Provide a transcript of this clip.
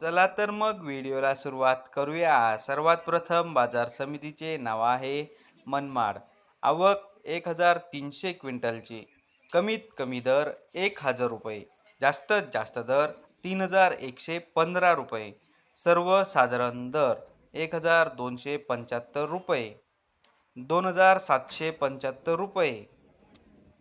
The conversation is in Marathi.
चला तर मग व्हिडिओला सुरुवात करूया. सर्वात प्रथम बाजार समितीचे नाव आहे मनमाड. आवक एक हजार तीनशे क्विंटलची. कमीत कमी दर एक हजार रुपये. जास्तीत जास्त दर तीन हजार एकशे पंधरा रुपये. सर्वसाधारण दर एक हजार दोनशे पंच्याहत्तर रुपये. दोन हजार सातशे पंच्याहत्तर रुपये.